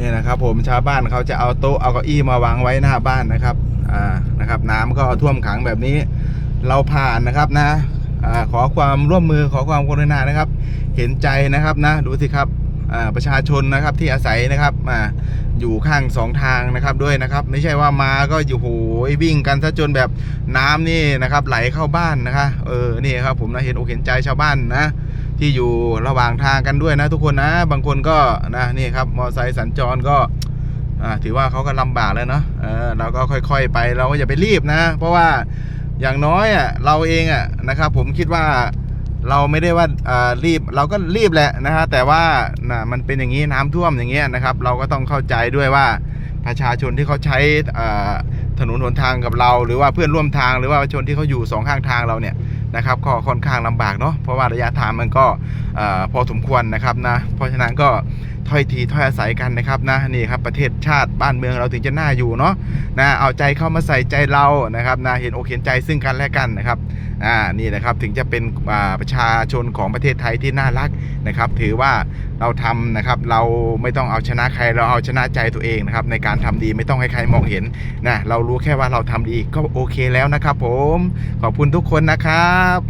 นี่นะครับ ผมชาวบ้านเขาจะเอาโต๊ะเอาเก้าอี้มาวางไว้หน้าบ้านนะครับอ่านะครับ น้ำก็ท่วมขังแบบนี้ เราผ่านนะครับนะอ่าขอความร่วมมือขอความกรุณานะครับ เห็นใจนะครับนะดูสิครับอ่าประชาชนนะครับที่อาศัยนะครับมาอยู่ข้างสองทางนะครับด้วยนะครับ ไม่ใช่ว่ามาก็อยู่โหยวิ่งกันซะจนแบบน้ำนี่นะครับ ไหลเข้าบ้านนะคะเออนี่ครับ ผมนะเห็นอกเห็นใจชาวบ้านนะ ที่อยู่ระหว่างทางกันด้วยนะทุกคนนะ บางคนก็นะนี่ครับมอไซค์สัญจรก็ถือว่าเขาก็ลำบากแล้วเนาะเออเราก็ค่อย ๆ ไปเราก็อย่าไปรีบนะ เพราะว่าอย่างน้อยอะเราเองอะนะครับผมคิดว่าเราไม่ได้ว่ารีบเราก็รีบแหละนะฮะแต่ว่านะมันเป็นอย่างนี้น้ำท่วมอย่างเงี้ยนะครับ เราก็ต้องเข้าใจด้วยว่าประชาชนที่เขาใช้ถนนหนทางกับเรา หรือว่าเพื่อนร่วมทางหรือว่าประชาชนที่เขาอยู่สองข้างทางเราเนี่ย นะครับก็ค่อนข้างลำบากเนาะเพราะว่าระยะทางมันก็อพอสมควรนะครับนะเพราะฉะนั้นก็ ถ้อยทีถ้อยอาศัยกันนะครับนะนี่ครับประเทศชาติบ้านเมืองเราถึงจะน่าอยู่เนาะนะเอาใจเข้ามาใส่ใจเรานะครับนะเห็นอกเห็นใจซึ่งกันและกันนะครับอ่านี่นะครับถึงจะเป็นประชาชนของประเทศไทยที่น่ารักนะครับ ถือว่าเราทำนะครับเราไม่ต้องเอาชนะใครเราเอาชนะใจตัวเองนะครับในการทำดีไม่ต้องให้ใครมองเห็นนะเรารู้แค่ว่าเราทำดีก็โอเคแล้วนะครับ ผมขอบคุณทุกคนนะครับ